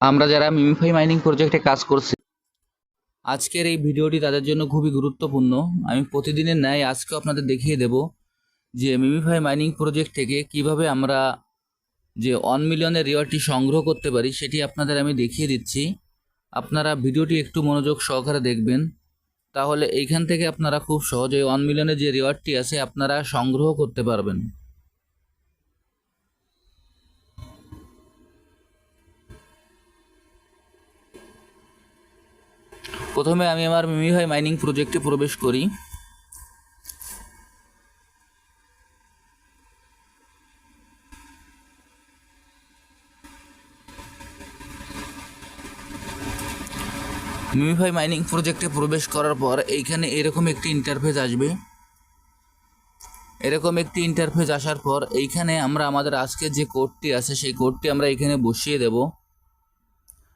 আমরা যারা MemeFi mining প্রজেক্টে কাজ করছি। আজকের এই ভিডিওটি তাদের জন্য খুবই গুরুত্বপূর্ণ। আমি প্রতিদিনের ন্যায় আজকেও আপনাদের দেখিয়ে দেব যে মিমিফাই মাইনিং প্রজেক্ট থেকে কীভাবে আমরা যে ওয়ান মিলিয়নের রিওয়ার্ডটি সংগ্রহ করতে পারি, সেটি আপনাদের আমি দেখিয়ে দিচ্ছি। আপনারা ভিডিওটি একটু মনোযোগ সহকারে দেখবেন। তাহলে এইখান থেকে আপনারা খুব সহজে ওয়ান মিলিয়নের যে রিওয়ার্ডটি আছে, আপনারা সংগ্রহ করতে পারবেন। প্রথমে আমি আমার মিমিফাই মাইনিং প্রজেক্টে প্রবেশ করি। মিমিফাই মাইনিং প্রজেক্টে প্রবেশ করার পর এইখানে এরকম একটি ইন্টারফেস আসবে। এরকম একটি ইন্টারফেস আসার পর এইখানে আমরা আমাদের আজকের যে কোডটি আছে, সেই কোডটি আমরা এখানে বসিয়ে দেব।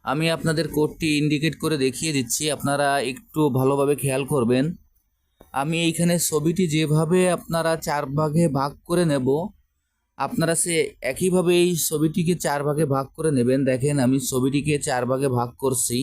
আমি আপনাদের কোডটি ইন্ডিকেট করে দেখিয়ে দিচ্ছি, আপনারা একটু ভালোভাবে খেয়াল করবেন। আমি এইখানে ছবিটি যেভাবে আপনারা চার ভাগে ভাগ করে নেব, আপনারা সে একইভাবে এই ছবিটিকে চার ভাগে ভাগ করে নেবেন। দেখেন, আমি ছবিটিকে চার ভাগে ভাগ করছি।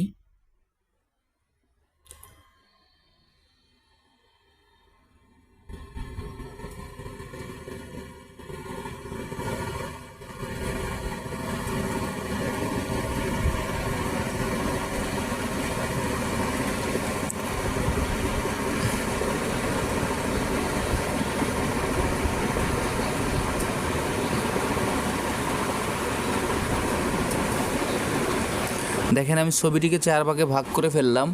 দেখেন আমি ছবিটিকে চার ভাগে ভাগ করে ফেললাম।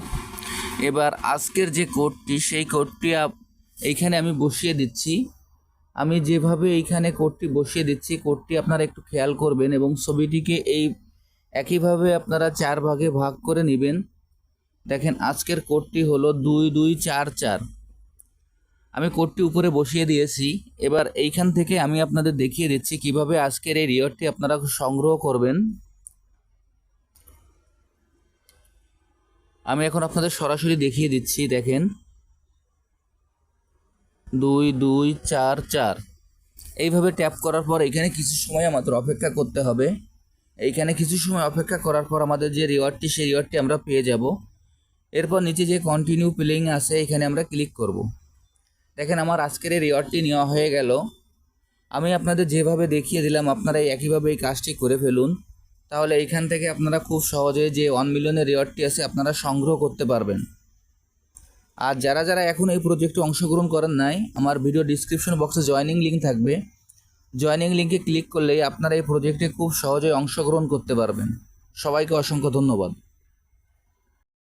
এবার আজকের যে কোডটি, সেই কোডটি এইখানে আমি বসিয়ে দিচ্ছি। আমি যেভাবে এইখানে কোডটি বসিয়ে দিচ্ছি, কোডটি আপনারা একটু খেয়াল করবেন এবং ছবিটিকে এই একইভাবে আপনারা চার ভাগে ভাগ করে নেবেন। দেখেন আজকের কোডটি হলো দুই দুই চার চার। আমি কোডটি উপরে বসিয়ে দিয়েছি। এবার এইখান থেকে আমি আপনাদের দেখিয়ে দিচ্ছি কীভাবে আজকের এই রিওয়ার্ডটি আপনারা সংগ্রহ করবেন। আমি এখন আপনাদের সরাসরি দেখিয়ে দিচ্ছি, দেখেন। দুই দুই, চার চার। এইভাবে ট্যাপ করার পর এখানে কিছু সময় আমাদের অপেক্ষা করতে হবে। এইখানে কিছু সময় অপেক্ষা করার পর আমাদের যে রিওয়ার্ডটি সেই রিওয়ার্ডটি আমরা পেয়ে যাব। এরপর নিচে যে কন্টিনিউ প্লেইং আছে, এখানে আমরা ক্লিক করব। দেখেন, আমার আজকের এই রিওয়ার্ডটি নেওয়া হয়ে গেল। আমি আপনাদের যেভাবে দেখিয়ে দিলাম, আপনারা একইভাবে এই কাজটি করে ফেলুন। তাহলে এইখান থেকে আপনারা খুব সহজে যে ওয়ান মিলিয়নের রিওয়ার্ডটি আছে আপনারা সংগ্রহ করতে পারবেন। আর যারা যারা এখন এই প্রজেক্টে অংশগ্রহণ করেন নাই, আমার ভিডিও ডিসক্রিপশন বক্সে জয়নিং লিঙ্ক থাকবে। জয়নিং লিঙ্কে ক্লিক করলেই আপনারা এই প্রজেক্টে খুব সহজে অংশগ্রহণ করতে পারবেন। সবাইকে অসংখ্য ধন্যবাদ।